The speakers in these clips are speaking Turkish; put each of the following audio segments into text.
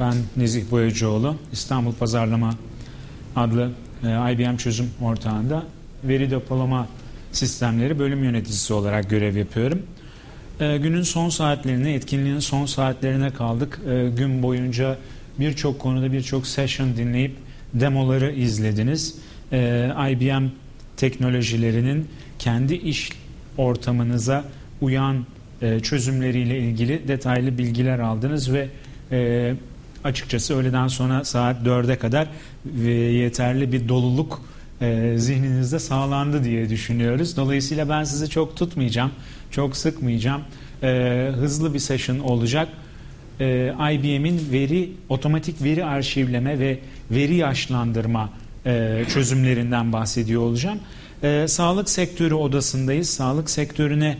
Ben Nezih Boyacıoğlu, İstanbul Pazarlama adlı e, IBM çözüm ortağında veri depolama sistemleri bölüm yöneticisi olarak görev yapıyorum. E, günün son saatlerine, etkinliğin son saatlerine kaldık. E, gün boyunca birçok konuda birçok session dinleyip demoları izlediniz. IBM teknolojilerinin kendi iş ortamınıza uyan çözümleriyle ilgili detaylı bilgiler aldınız ve e, açıkçası öğleden sonra saat 4'e kadar e, yeterli bir doluluk e, zihninizde sağlandı diye düşünüyoruz. Dolayısıyla ben sizi çok tutmayacağım, çok sıkmayacağım. E, hızlı bir session olacak. E, IBM'in veri, otomatik veri arşivleme ve veri yaşlandırma e, çözümlerinden bahsediyor olacağım. E, sağlık sektörü odasındayız. Sağlık sektörüne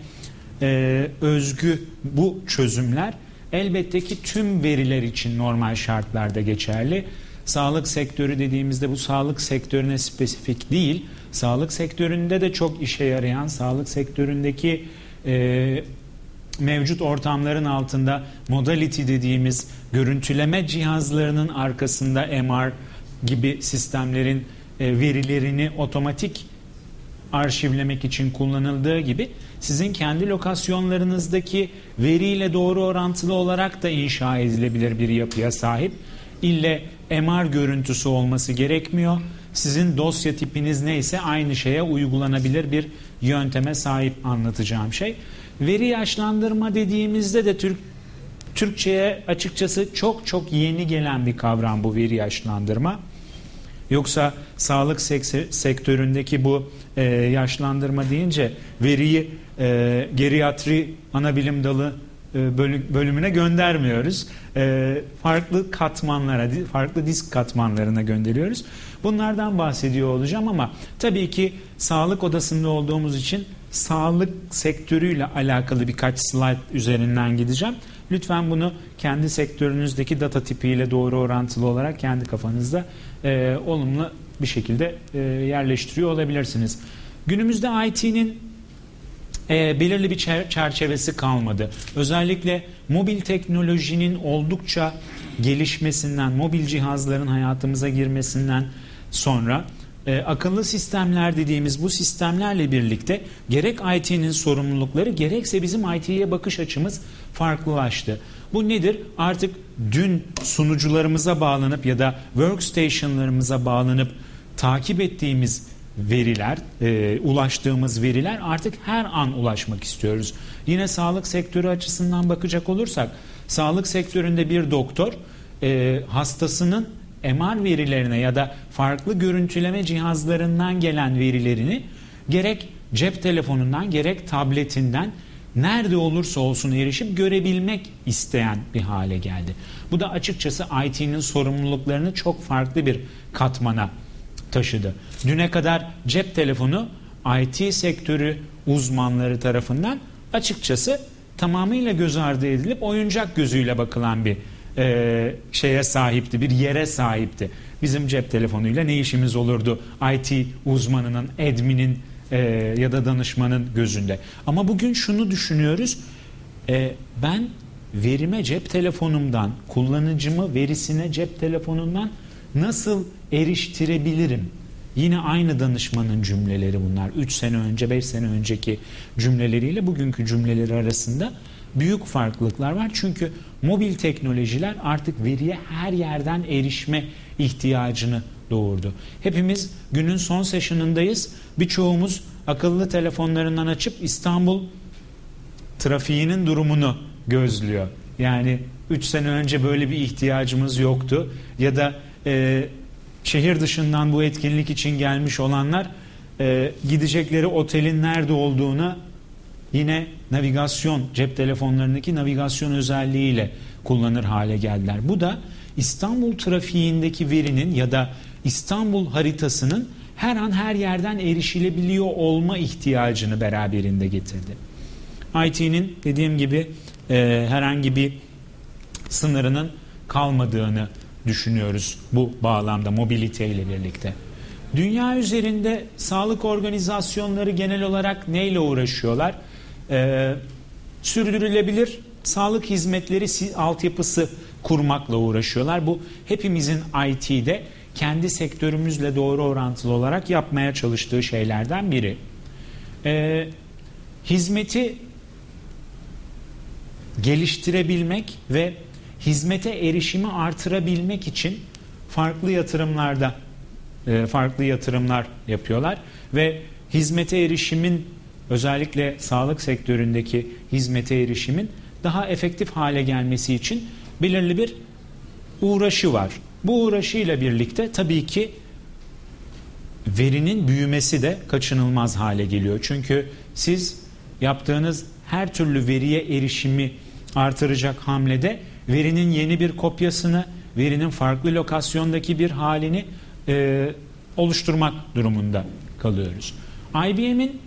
e, özgü bu çözümler elbette ki tüm veriler için normal şartlarda geçerli. Sağlık sektörü dediğimizde bu sağlık sektörüne spesifik değil. Sağlık sektöründe de çok işe yarayan, sağlık sektöründeki e, mevcut ortamların altında modality dediğimiz görüntüleme cihazlarının arkasında MR gibi sistemlerin e, verilerini otomatik arşivlemek için kullanıldığı gibi sizin kendi lokasyonlarınızdaki veriyle doğru orantılı olarak da inşa edilebilir bir yapıya sahip. İlle MR görüntüsü olması gerekmiyor. Sizin dosya tipiniz neyse aynı şeye uygulanabilir bir yönteme sahip anlatacağım şey. Veri yaşlandırma dediğimizde de Türk Türkçe'ye açıkçası çok çok yeni gelen bir kavram bu veri yaşlandırma. Yoksa sağlık sektöründeki bu e, yaşlandırma deyince veriyi e, geriatri ana bilim dalı e, bölümüne göndermiyoruz. E, farklı katmanlara, farklı disk katmanlarına gönderiyoruz. Bunlardan bahsediyor olacağım ama tabii ki sağlık odasında olduğumuz için sağlık sektörüyle alakalı birkaç slide üzerinden gideceğim. Lütfen bunu kendi sektörünüzdeki data tipiyle doğru orantılı olarak kendi kafanızda e, olumlu bir şekilde e, yerleştiriyor olabilirsiniz. Günümüzde IT'nin e, belirli bir çerçevesi kalmadı. Özellikle mobil teknolojinin oldukça gelişmesinden, mobil cihazların hayatımıza girmesinden sonra e, akıllı sistemler dediğimiz bu sistemlerle birlikte gerek IT'nin sorumlulukları gerekse bizim IT'ye bakış açımız farklılaştı. Bu nedir? Artık dün sunucularımıza bağlanıp ya da workstationlarımıza bağlanıp takip ettiğimiz veriler, e, ulaştığımız veriler artık her an ulaşmak istiyoruz. Yine sağlık sektörü açısından bakacak olursak, sağlık sektöründe bir doktor e, hastasının MR verilerine ya da farklı görüntüleme cihazlarından gelen verilerini gerek cep telefonundan gerek tabletinden nerede olursa olsun erişip görebilmek isteyen bir hale geldi. Bu da açıkçası IT'nin sorumluluklarını çok farklı bir katmana taşıdı. Düne kadar cep telefonu IT sektörü uzmanları tarafından açıkçası tamamıyla göz ardı edilip oyuncak gözüyle bakılan bir e, şeye sahipti, bir yere sahipti. Bizim cep telefonuyla ne işimiz olurdu IT uzmanının, adminin e, ya da danışmanın gözünde. Ama bugün şunu düşünüyoruz, e, ben verime cep telefonumdan, kullanıcımı verisine cep telefonundan nasıl eriştirebilirim? Yine aynı danışmanın cümleleri bunlar. 3 sene önce, 5 sene önceki cümleleriyle bugünkü cümleleri arasında büyük farklılıklar var. Çünkü mobil teknolojiler artık veriye her yerden erişme ihtiyacını doğurdu. Hepimiz günün son session'ındayız. Birçoğumuz akıllı telefonlarından açıp İstanbul trafiğinin durumunu gözlüyor. Yani 3 sene önce böyle bir ihtiyacımız yoktu. Ya da e, şehir dışından bu etkinlik için gelmiş olanlar e, gidecekleri otelin nerede olduğuna yine navigasyon cep telefonlarındaki navigasyon özelliğiyle kullanır hale geldiler. Bu da İstanbul trafiğindeki verinin ya da İstanbul haritasının her an her yerden erişilebiliyor olma ihtiyacını beraberinde getirdi. IT'nin dediğim gibi e, herhangi bir sınırının kalmadığını düşünüyoruz bu bağlamda mobilite ile birlikte. Dünya üzerinde sağlık organizasyonları genel olarak neyle uğraşıyorlar? Ee, sürdürülebilir sağlık hizmetleri altyapısı kurmakla uğraşıyorlar. Bu hepimizin IT'de kendi sektörümüzle doğru orantılı olarak yapmaya çalıştığı şeylerden biri. Ee, hizmeti geliştirebilmek ve hizmete erişimi artırabilmek için farklı yatırımlarda e, farklı yatırımlar yapıyorlar ve hizmete erişimin özellikle sağlık sektöründeki hizmete erişimin daha efektif hale gelmesi için belirli bir uğraşı var. Bu uğraşıyla birlikte tabii ki verinin büyümesi de kaçınılmaz hale geliyor. Çünkü siz yaptığınız her türlü veriye erişimi artıracak hamlede verinin yeni bir kopyasını, verinin farklı lokasyondaki bir halini e, oluşturmak durumunda kalıyoruz. IBM'in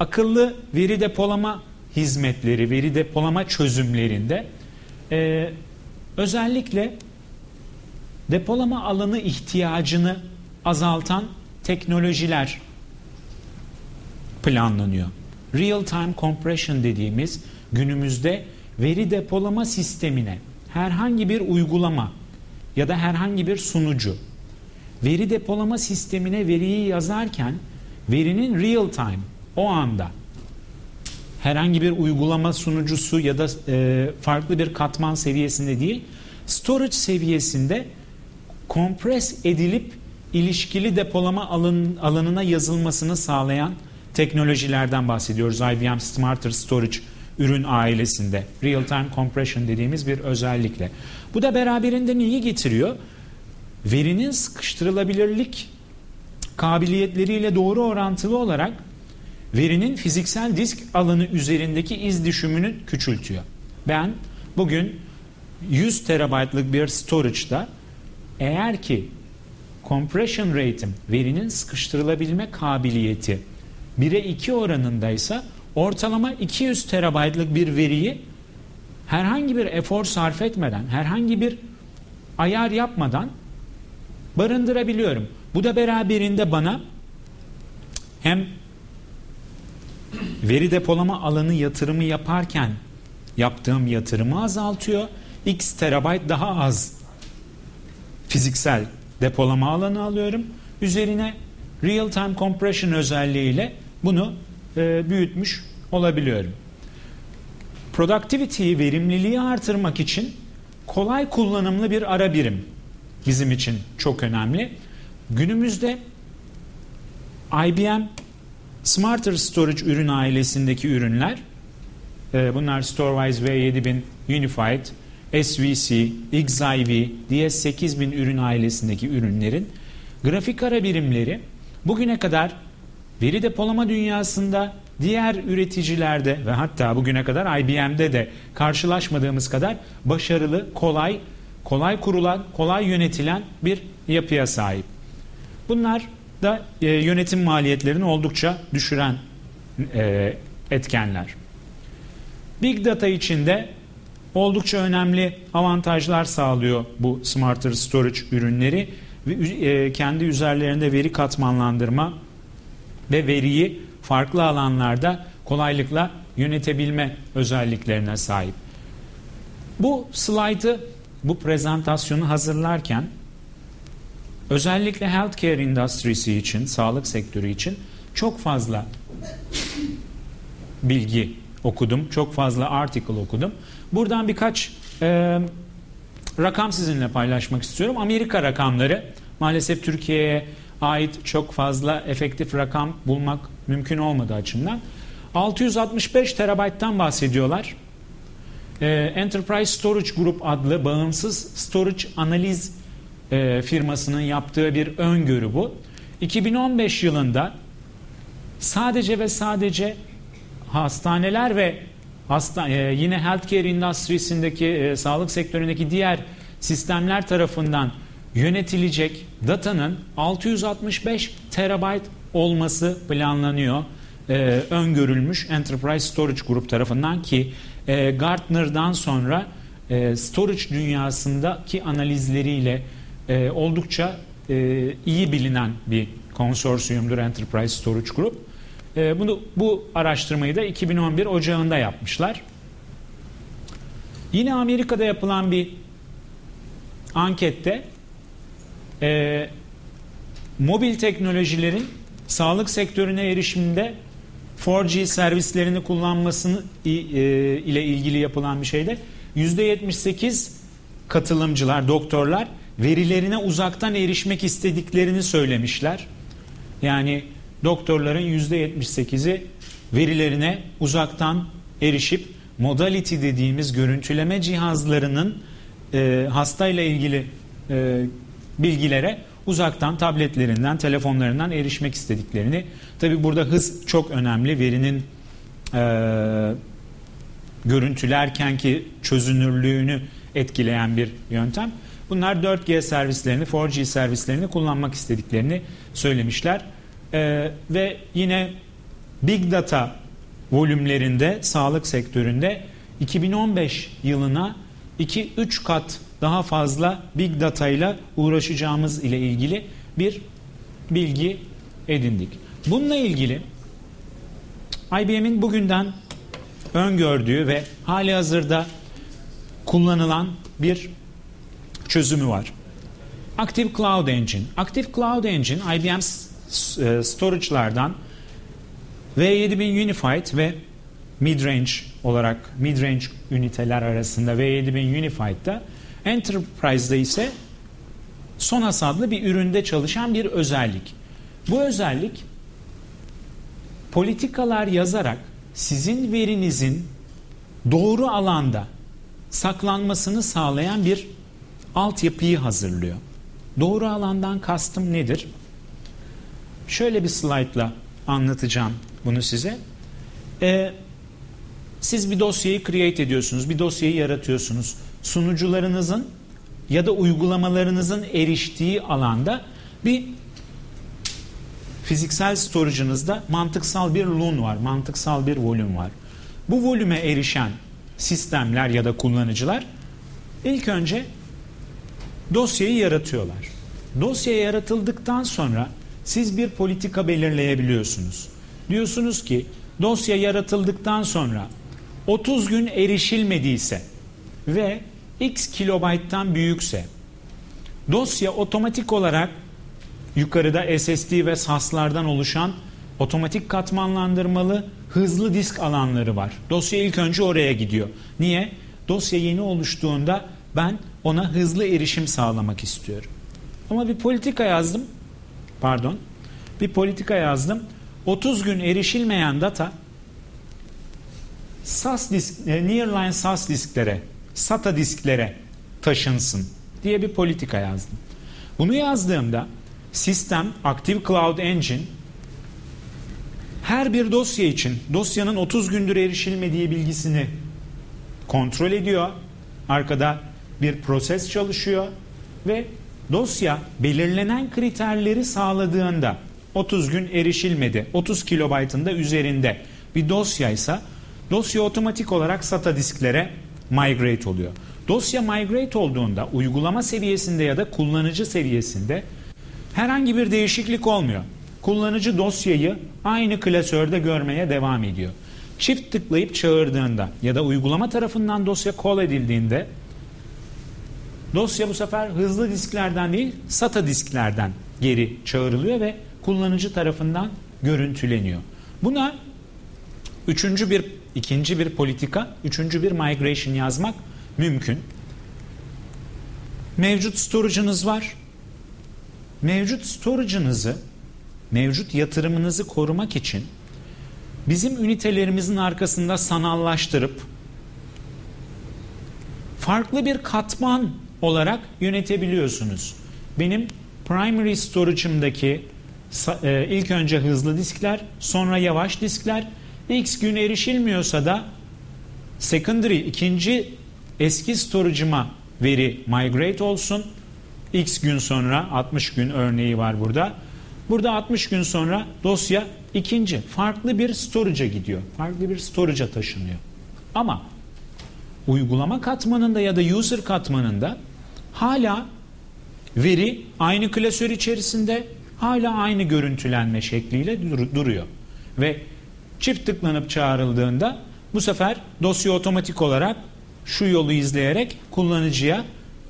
akıllı veri depolama hizmetleri, veri depolama çözümlerinde e, özellikle depolama alanı ihtiyacını azaltan teknolojiler planlanıyor. Real time compression dediğimiz günümüzde veri depolama sistemine herhangi bir uygulama ya da herhangi bir sunucu veri depolama sistemine veriyi yazarken verinin real time o anda herhangi bir uygulama sunucusu ya da e, farklı bir katman seviyesinde değil storage seviyesinde kompres edilip ilişkili depolama alan, alanına yazılmasını sağlayan teknolojilerden bahsediyoruz. IBM Smarter Storage ürün ailesinde real time compression dediğimiz bir özellikle. Bu da beraberinde neyi getiriyor? Verinin sıkıştırılabilirlik kabiliyetleriyle doğru orantılı olarak verinin fiziksel disk alanı üzerindeki iz düşümünü küçültüyor. Ben bugün 100 terabaytlık bir storage'da eğer ki compression rate'im verinin sıkıştırılabilme kabiliyeti 1'e 2 oranındaysa ortalama 200 terabaytlık bir veriyi herhangi bir efor sarf etmeden, herhangi bir ayar yapmadan barındırabiliyorum. Bu da beraberinde bana hem veri depolama alanı yatırımı yaparken yaptığım yatırımı azaltıyor. X terabayt daha az fiziksel depolama alanı alıyorum. Üzerine real time compression özelliğiyle bunu e, büyütmüş olabiliyorum. Productivity'yi, verimliliği artırmak için kolay kullanımlı bir ara birim bizim için çok önemli. Günümüzde IBM Smarter Storage ürün ailesindeki ürünler e, bunlar Storwize V7000 Unified, SVC, XIV, DS8000 ürün ailesindeki ürünlerin grafik ara birimleri bugüne kadar veri depolama dünyasında diğer üreticilerde ve hatta bugüne kadar IBM'de de karşılaşmadığımız kadar başarılı, kolay, kolay kurulan, kolay yönetilen bir yapıya sahip. Bunlar da e, yönetim maliyetlerini oldukça düşüren e, etkenler. Big Data içinde oldukça önemli avantajlar sağlıyor bu Smarter Storage ürünleri e, kendi üzerlerinde veri katmanlandırma ve veriyi farklı alanlarda kolaylıkla yönetebilme özelliklerine sahip. Bu slaytı, bu prezentasyonu hazırlarken özellikle healthcare industry'si için, sağlık sektörü için çok fazla bilgi okudum. Çok fazla article okudum. Buradan birkaç e, rakam sizinle paylaşmak istiyorum. Amerika rakamları maalesef Türkiye'ye ait çok fazla efektif rakam bulmak mümkün olmadığı açımdan. 665 terabayttan bahsediyorlar. E, Enterprise Storage Group adlı bağımsız storage analiz e, firmasının yaptığı bir öngörü bu. 2015 yılında sadece ve sadece hastaneler ve hasta, e, yine healthcare industry'sindeki e, sağlık sektöründeki diğer sistemler tarafından yönetilecek datanın 665 terabayt olması planlanıyor. E, öngörülmüş Enterprise Storage Group tarafından ki e, Gartner'dan sonra e, storage dünyasındaki analizleriyle e, oldukça e, iyi bilinen bir konsorsiyumdur Enterprise Storage Group. E, bunu bu araştırmayı da 2011 Ocağı'nda yapmışlar. Yine Amerika'da yapılan bir ankette e, mobil teknolojilerin sağlık sektörüne erişiminde 4G servislerini kullanmasını e, ile ilgili yapılan bir şeyde %78 katılımcılar, doktorlar verilerine uzaktan erişmek istediklerini söylemişler. Yani doktorların %78'i verilerine uzaktan erişip modality dediğimiz görüntüleme cihazlarının e, hastayla ilgili e, bilgilere uzaktan tabletlerinden, telefonlarından erişmek istediklerini. Tabi burada hız çok önemli. Verinin e, görüntülerkenki çözünürlüğünü etkileyen bir yöntem. Bunlar 4G servislerini, 4G servislerini kullanmak istediklerini söylemişler. E, ve yine Big Data volümlerinde, sağlık sektöründe 2015 yılına 2-3 kat daha fazla big data ile uğraşacağımız ile ilgili bir bilgi edindik. Bununla ilgili IBM'in bugünden öngördüğü ve hali hazırda kullanılan bir çözümü var. Active Cloud Engine. Active Cloud Engine IBM storage'lardan V7000 Unified ve midrange olarak midrange üniteler arasında V7000 Unified'da Enterprise'da ise Sonas adlı bir üründe çalışan bir özellik. Bu özellik politikalar yazarak sizin verinizin doğru alanda saklanmasını sağlayan bir altyapıyı hazırlıyor. Doğru alandan kastım nedir? Şöyle bir slaytla anlatacağım bunu size. Ee, siz bir dosyayı create ediyorsunuz, bir dosyayı yaratıyorsunuz. Sunucularınızın ya da uygulamalarınızın eriştiği alanda bir fiziksel storage'ınızda mantıksal bir LUN var, mantıksal bir volüm var. Bu volüme erişen sistemler ya da kullanıcılar ilk önce dosyayı yaratıyorlar. Dosya yaratıldıktan sonra siz bir politika belirleyebiliyorsunuz. Diyorsunuz ki dosya yaratıldıktan sonra 30 gün erişilmediyse ve x kilobayttan büyükse dosya otomatik olarak yukarıda SSD ve SAS'lardan oluşan otomatik katmanlandırmalı hızlı disk alanları var. Dosya ilk önce oraya gidiyor. Niye? Dosya yeni oluştuğunda ben ona hızlı erişim sağlamak istiyorum. Ama bir politika yazdım. Pardon. Bir politika yazdım. 30 gün erişilmeyen data SAS disk, e, Nearline SAS disklere, SATA disklere taşınsın diye bir politika yazdım. Bunu yazdığımda sistem Active Cloud Engine her bir dosya için dosyanın 30 gündür erişilmediği bilgisini kontrol ediyor. Arkada bir proses çalışıyor ve dosya belirlenen kriterleri sağladığında 30 gün erişilmedi. 30 kilobaytın da üzerinde bir dosyaysa dosya otomatik olarak SATA disklere migrate oluyor. Dosya migrate olduğunda uygulama seviyesinde ya da kullanıcı seviyesinde herhangi bir değişiklik olmuyor. Kullanıcı dosyayı aynı klasörde görmeye devam ediyor. Shift tıklayıp çağırdığında ya da uygulama tarafından dosya call edildiğinde dosya bu sefer hızlı disklerden değil SATA disklerden geri çağrılıyor ve kullanıcı tarafından görüntüleniyor. Buna üçüncü bir, ikinci bir politika, üçüncü bir migration yazmak mümkün. Mevcut storage'ınız var. Mevcut storage'ınızı, mevcut yatırımınızı korumak için bizim ünitelerimizin arkasında sanallaştırıp farklı bir katman olarak yönetebiliyorsunuz. Benim primary storage'ımdaki e, ilk önce hızlı diskler, sonra yavaş diskler. X gün erişilmiyorsa da secondary ikinci eski storage'ıma veri migrate olsun. X gün sonra 60 gün örneği var burada. Burada 60 gün sonra dosya ikinci farklı bir storage'a gidiyor. Farklı bir storage'a taşınıyor. Ama uygulama katmanında ya da user katmanında hala veri aynı klasör içerisinde hala aynı görüntülenme şekliyle dur duruyor. Ve çift tıklanıp çağrıldığında bu sefer dosya otomatik olarak şu yolu izleyerek kullanıcıya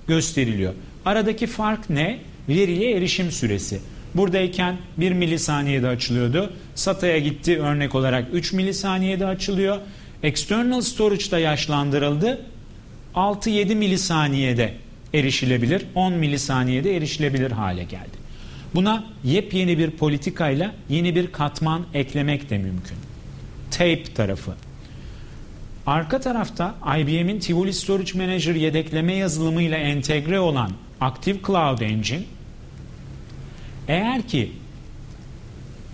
gösteriliyor. Aradaki fark ne? Veriye erişim süresi. Buradayken 1 milisaniyede açılıyordu. SATA'ya gitti örnek olarak 3 milisaniyede açılıyor. External Storage'da yaşlandırıldı. 6-7 milisaniyede erişilebilir, 10 milisaniyede erişilebilir hale geldi. Buna yepyeni bir politikayla yeni bir katman eklemek de mümkün. Tape tarafı. Arka tarafta IBM'in Tivoli Storage Manager yedekleme yazılımıyla entegre olan Active Cloud Engine eğer ki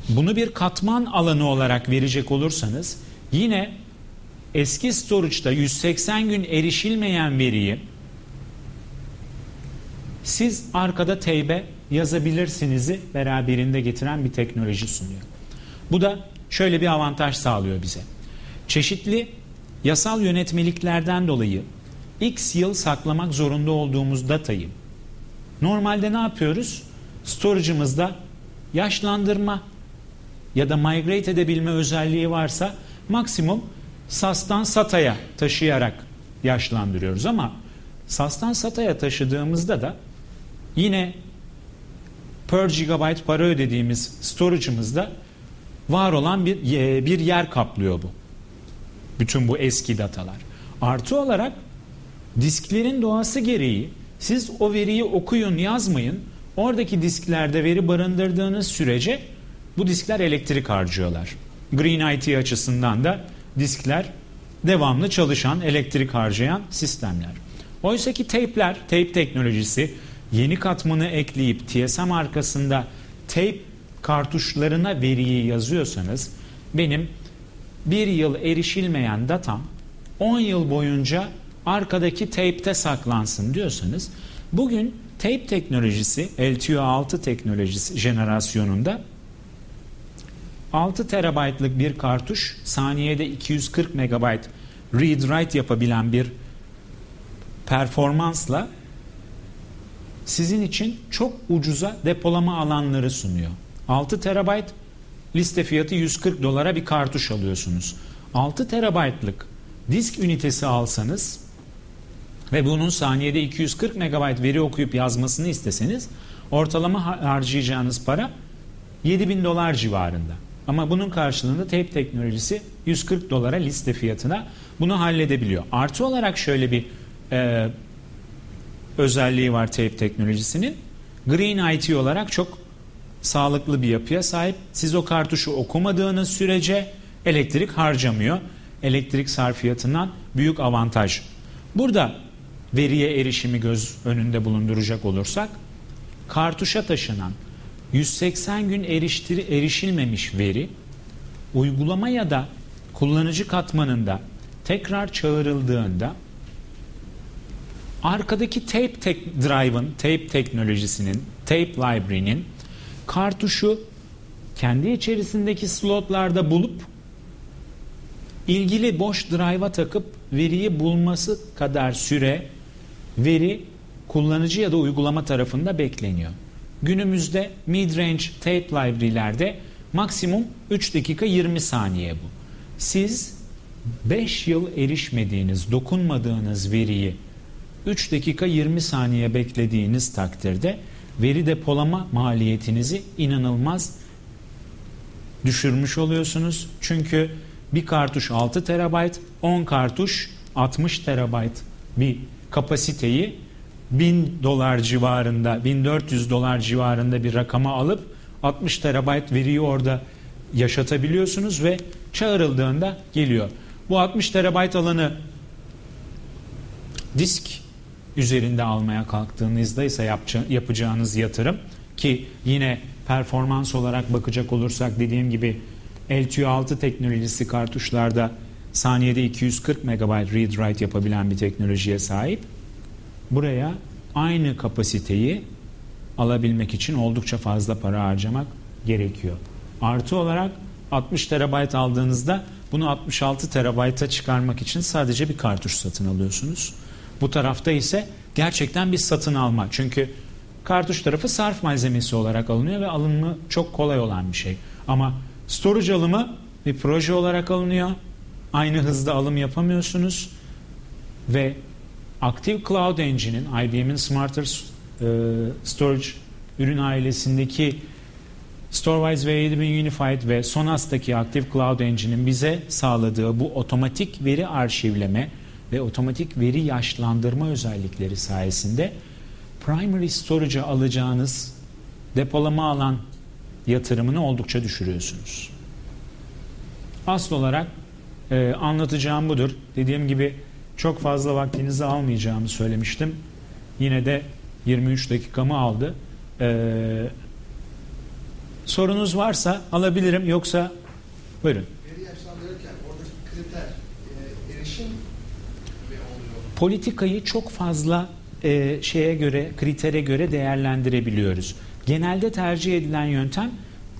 bunu bir katman alanı olarak verecek olursanız yine eski storage'da 180 gün erişilmeyen veriyi siz arkada teybe yazabilirsiniz'i beraberinde getiren bir teknoloji sunuyor. Bu da şöyle bir avantaj sağlıyor bize. Çeşitli yasal yönetmeliklerden dolayı X yıl saklamak zorunda olduğumuz datayı normalde ne yapıyoruz? Storage'ımızda yaşlandırma ya da migrate edebilme özelliği varsa maksimum SAS'tan SATA'ya taşıyarak yaşlandırıyoruz ama SAS'tan SATA'ya taşıdığımızda da yine per gigabyte para ödediğimiz storage'ımızda var olan bir, bir yer kaplıyor bu. Bütün bu eski datalar. Artı olarak disklerin doğası gereği siz o veriyi okuyun yazmayın. Oradaki disklerde veri barındırdığınız sürece bu diskler elektrik harcıyorlar. Green IT açısından da diskler devamlı çalışan, elektrik harcayan sistemler. Oysa ki tape'ler, tape teknolojisi yeni katmanı ekleyip TSM arkasında tape kartuşlarına veriyi yazıyorsanız benim bir yıl erişilmeyen datam 10 yıl boyunca arkadaki tape'te saklansın diyorsanız bugün tape teknolojisi LTO6 teknolojisi jenerasyonunda 6 terabaytlık bir kartuş saniyede 240 megabayt read write yapabilen bir performansla sizin için çok ucuza depolama alanları sunuyor. 6 terabayt liste fiyatı 140 dolara bir kartuş alıyorsunuz. 6 terabaytlık disk ünitesi alsanız ve bunun saniyede 240 megabayt veri okuyup yazmasını isteseniz ortalama harcayacağınız para 7000 dolar civarında. Ama bunun karşılığında tape teknolojisi 140 dolara liste fiyatına bunu halledebiliyor. Artı olarak şöyle bir e, özelliği var tape teknolojisinin. Green IT olarak çok sağlıklı bir yapıya sahip. Siz o kartuşu okumadığınız sürece elektrik harcamıyor. Elektrik sarfiyatından büyük avantaj. Burada veriye erişimi göz önünde bulunduracak olursak kartuşa taşınan 180 gün eriştir, erişilmemiş veri uygulama ya da kullanıcı katmanında tekrar çağrıldığında arkadaki tape tek drive'ın, tape teknolojisinin, tape library'nin kartuşu kendi içerisindeki slotlarda bulup ilgili boş drive'a takıp veriyi bulması kadar süre veri kullanıcı ya da uygulama tarafında bekleniyor. Günümüzde mid-range tape library'lerde maksimum 3 dakika 20 saniye bu. Siz 5 yıl erişmediğiniz, dokunmadığınız veriyi 3 dakika 20 saniye beklediğiniz takdirde veri depolama maliyetinizi inanılmaz düşürmüş oluyorsunuz. Çünkü bir kartuş 6 terabayt, 10 kartuş 60 terabayt bir kapasiteyi 1000 dolar civarında, 1400 dolar civarında bir rakama alıp 60 terabayt veriyi orada yaşatabiliyorsunuz ve çağrıldığında geliyor. Bu 60 terabayt alanı disk üzerinde almaya kalktığınızda ise yapacağınız yatırım ki yine performans olarak bakacak olursak dediğim gibi LTO6 teknolojisi kartuşlarda saniyede 240 MB read write yapabilen bir teknolojiye sahip. Buraya aynı kapasiteyi alabilmek için oldukça fazla para harcamak gerekiyor. Artı olarak 60 terabayt aldığınızda bunu 66 terabayta çıkarmak için sadece bir kartuş satın alıyorsunuz. Bu tarafta ise gerçekten bir satın alma. Çünkü kartuş tarafı sarf malzemesi olarak alınıyor ve alımı çok kolay olan bir şey. Ama storage alımı bir proje olarak alınıyor. Aynı hızda alım yapamıyorsunuz ve Active Cloud Engine'in IBM'in Smarter e, storage ürün ailesindeki Storewise V7000 Unified ve Sonas'taki Active Cloud Engine'in bize sağladığı bu otomatik veri arşivleme ve otomatik veri yaşlandırma özellikleri sayesinde primary storage'a alacağınız depolama alan yatırımını oldukça düşürüyorsunuz. Asıl olarak e, anlatacağım budur. Dediğim gibi çok fazla vaktinizi almayacağımı söylemiştim. Yine de 23 dakikamı aldı. Ee, sorunuz varsa alabilirim yoksa buyurun. Veri yaşlandırırken oradaki kriter e, erişim mi oluyor? Politikayı çok fazla e, şeye göre kritere göre değerlendirebiliyoruz. Genelde tercih edilen yöntem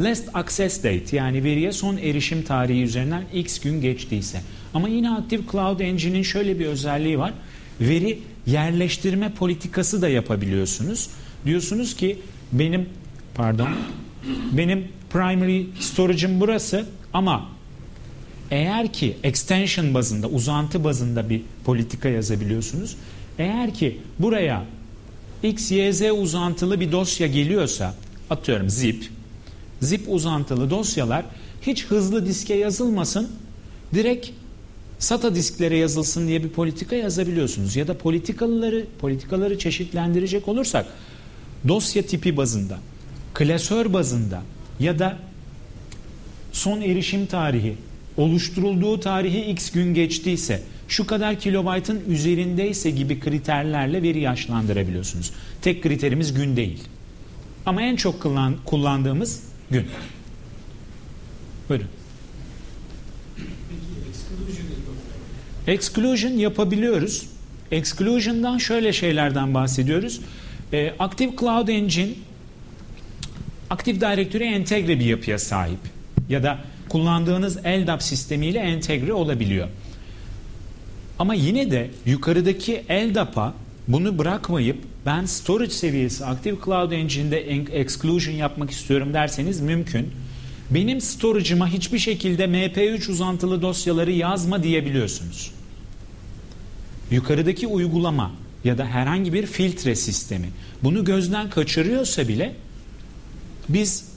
last access date yani veriye son erişim tarihi üzerinden x gün geçtiyse. Ama yine Active Cloud Engine'in şöyle bir özelliği var. Veri yerleştirme politikası da yapabiliyorsunuz. Diyorsunuz ki benim pardon benim primary storage'ım burası ama eğer ki extension bazında, uzantı bazında bir politika yazabiliyorsunuz. Eğer ki buraya x, y, z uzantılı bir dosya geliyorsa, atıyorum zip, zip uzantılı dosyalar hiç hızlı diske yazılmasın, direkt SATA disklere yazılsın diye bir politika yazabiliyorsunuz. Ya da politikaları, politikaları çeşitlendirecek olursak, dosya tipi bazında, klasör bazında ya da son erişim tarihi oluşturulduğu tarihi x gün geçtiyse şu kadar kilobaytın üzerindeyse gibi kriterlerle veri yaşlandırabiliyorsunuz. Tek kriterimiz gün değil. Ama en çok kullan, kullandığımız gün. Buyurun. Exclusion yapabiliyoruz. Exclusion'dan şöyle şeylerden bahsediyoruz. Ee, Active Cloud Engine Active Directory entegre bir yapıya sahip. Ya da kullandığınız LDAP sistemiyle entegre olabiliyor. Ama yine de yukarıdaki LDAP'a bunu bırakmayıp ben storage seviyesi Active Cloud Engine'de exclusion yapmak istiyorum derseniz mümkün. Benim storage'ıma hiçbir şekilde MP3 uzantılı dosyaları yazma diyebiliyorsunuz. Yukarıdaki uygulama ya da herhangi bir filtre sistemi bunu gözden kaçırıyorsa bile biz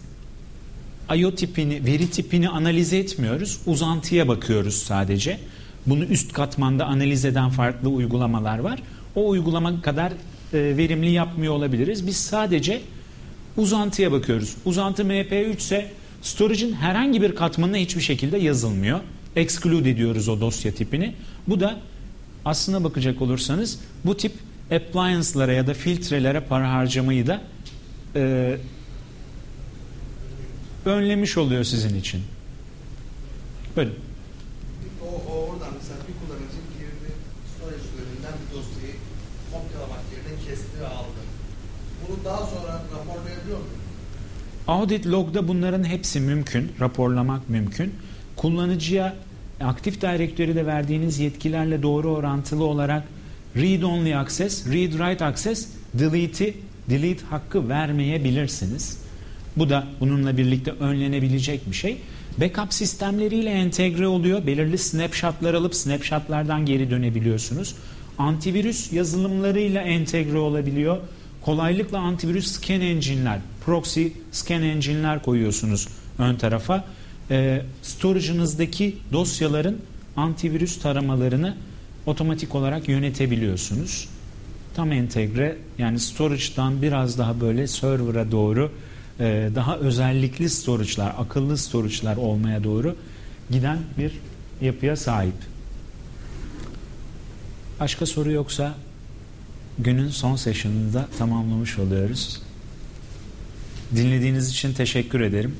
IO tipini, veri tipini analiz etmiyoruz. Uzantıya bakıyoruz sadece. Bunu üst katmanda analiz eden farklı uygulamalar var. O uygulama kadar e, verimli yapmıyor olabiliriz. Biz sadece uzantıya bakıyoruz. Uzantı MP3 ise storage'ın herhangi bir katmanına hiçbir şekilde yazılmıyor. Exclude ediyoruz o dosya tipini. Bu da aslına bakacak olursanız bu tip appliance'lara ya da filtrelere para harcamayı da e, önlemiş oluyor sizin için. Buyurun. O, o oradan mesela bir kullanıcı girdi storage üzerinden bir dosyayı kopyalamak yerine kesti ve aldı. Bunu daha sonra raporlayabiliyor mu? Audit log'da bunların hepsi mümkün. Raporlamak mümkün. Kullanıcıya Active Directory'de verdiğiniz yetkilerle doğru orantılı olarak read only access, read write access, delete'i delete hakkı vermeyebilirsiniz. Bu da bununla birlikte önlenebilecek bir şey. Backup sistemleriyle entegre oluyor. Belirli snapshotlar alıp snapshotlardan geri dönebiliyorsunuz. Antivirüs yazılımlarıyla entegre olabiliyor. Kolaylıkla antivirüs scan engine'ler, proxy scan engine'ler koyuyorsunuz ön tarafa. E, storage'ınızdaki dosyaların antivirüs taramalarını otomatik olarak yönetebiliyorsunuz. Tam entegre yani storage'dan biraz daha böyle server'a doğru e, daha özellikli storage'lar, akıllı storage'lar olmaya doğru giden bir yapıya sahip. Başka soru yoksa günün son session'ını da tamamlamış oluyoruz. Dinlediğiniz için teşekkür ederim.